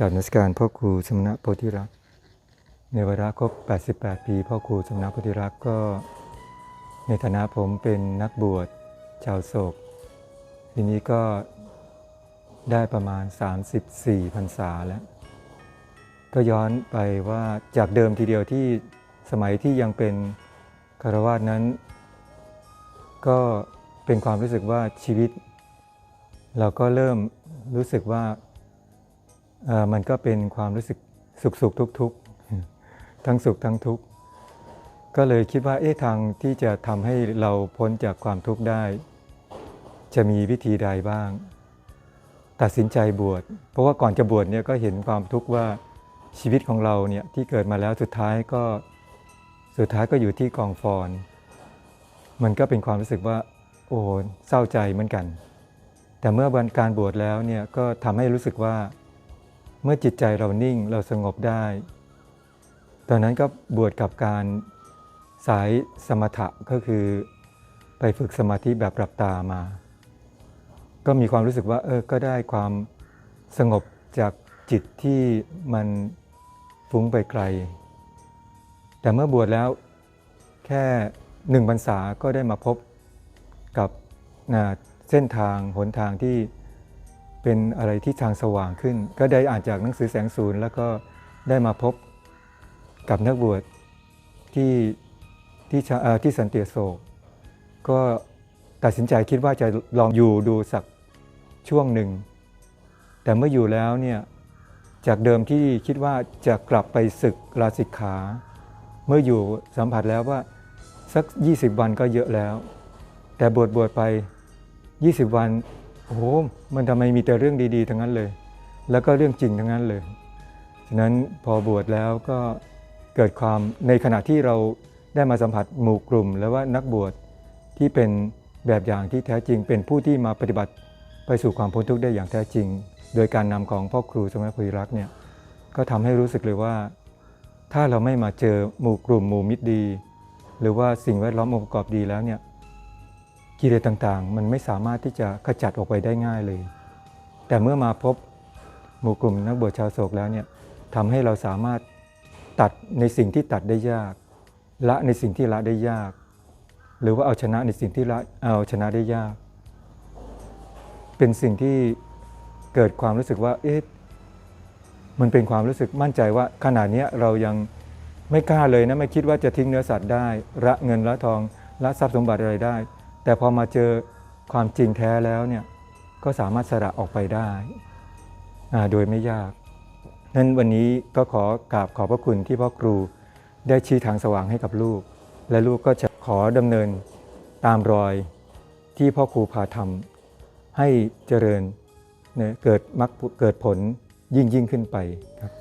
กับนมัสการพ่อครูสมณะโพธิรักษ์ในวาระครบ 88 ปีพ่อครูสมณะโพธิรักษ์ก็ ในฐานะผมเป็นนักบวชชาวโศก ทีนี้ก็ได้ประมาณ 34พรรษาแล้ว ก็ย้อนไปว่าจากเดิมทีเดียวที่สมัยที่ยังเป็นคารวาสนั้น ก็เป็นความรู้สึกว่าชีวิต เราก็เริ่มรู้สึกว่ามันก็เป็นความรู้สึกสุขสุขทุกทุกข์ทั้งสุขทั้งทุกข์ก็เลยคิดว่าเอ๊ะทางที่จะทำให้เราพ้นจากความทุกข์ได้ จะมีวิธีใดบ้าง ตัดสินใจบวช เพราะว่าก่อนจะบวชเนี่ยก็เห็นความทุกข์ว่าชีวิตของเราเนี่ยที่เกิดมาแล้วสุดท้ายก็สุดท้ายก็อยู่ที่กองฟอน มันก็เป็นความรู้สึกว่าโอ้เศร้าใจเหมือนกัน แต่เมื่อวันการบวชแล้วเนี่ยก็ทำให้รู้สึกว่า เมื่อจิตใจเรานิ่งเราสงบได้ ตอนนั้นก็บวชกับการสายสมถะก็คือไปฝึกสมาธิแบบหลับตามา ก็มีความรู้สึกว่าเออก็ได้ความสงบจากจิตที่มันฟุ้งไปไกล แต่เมื่อบวชแล้วแค่ หนึ่งพรรษาก็ได้มาพบกับเส้นทางหนทางที่เป็นอะไรที่ทางสว่างขึ้น ก็ได้อ่านจากหนังสือแสงศูนย์ แล้วก็ได้มาพบกับนักบวชที่ที่ที่สันติอโศก ก็ตัดสินใจคิดว่าจะลองอยู่ดูสักช่วงหนึ่ง แต่เมื่ออยู่แล้วเนี่ยจากเดิมที่คิดว่าจะกลับไปศึกลาสิกขา เมื่ออยู่สัมผัสแล้วว่า สัก 20 วันก็เยอะแล้ว แต่บวชบวชไป 20 วันโอ้โหมันทำไมมีแต่เรื่องดีๆทั้งนั้นเลย แล้วก็เรื่องจริงทั้งนั้นเลยฉะนั้นพอบวชแล้วก็เกิดความในขณะที่เราได้มาสัมผัสหมู่กลุ่ม แล้วว่านักบวชที่เป็นแบบอย่างที่แท้จริง เป็นผู้ที่มาปฏิบัติไปสู่ความพ้นทุกข์ได้อย่างแท้จริง โดยการนำของพ่อครูสมัยพุริรักษ์เนี่ยก็ทำให้รู้สึกเลยว่า ถ้าเราไม่มาเจอหมู่กลุ่มหมู่มิตรดี หรือว่าสิ่งแวดล้อมองค์ประกอบดีแล้วเนี่ยกิเลสต่างๆ มันไม่สามารถที่จะขจัดออกไปได้ง่ายเลย แต่เมื่อมาพบหมู่กลุ่มนักบวชชาวโศกแล้วเนี่ยทำให้เราสามารถตัดในสิ่งที่ตัดได้ยาก ละในสิ่งที่ละได้ยาก หรือว่าเอาชนะในสิ่งที่ละเอาชนะได้ยาก เป็นสิ่งที่เกิดความรู้สึกว่าเอ๊ะมันเป็นความรู้สึกมั่นใจว่าขนาดนี้เรายัง ไม่กล้าเลยนะไม่คิดว่าจะทิ้งเนื้อสัตว์ได้ ละเงินละทองละทรัพย์สมบัติอะไรได้ แต่พอมาเจอความจริงแท้แล้วเนี่ยก็สามารถสละออกไปได้อ่าโดยไม่ยากนั้นวันนี้ก็ขอกราบขอบพระคุณที่พ่อครูได้ชี้ทางสว่างให้กับลูก และลูกก็จะขอดำเนินตามรอยที่พ่อครูพาทำให้เจริญเนี่ยเกิดมรรคเกิดผลยิ่งยิ่งขึ้นไปครับ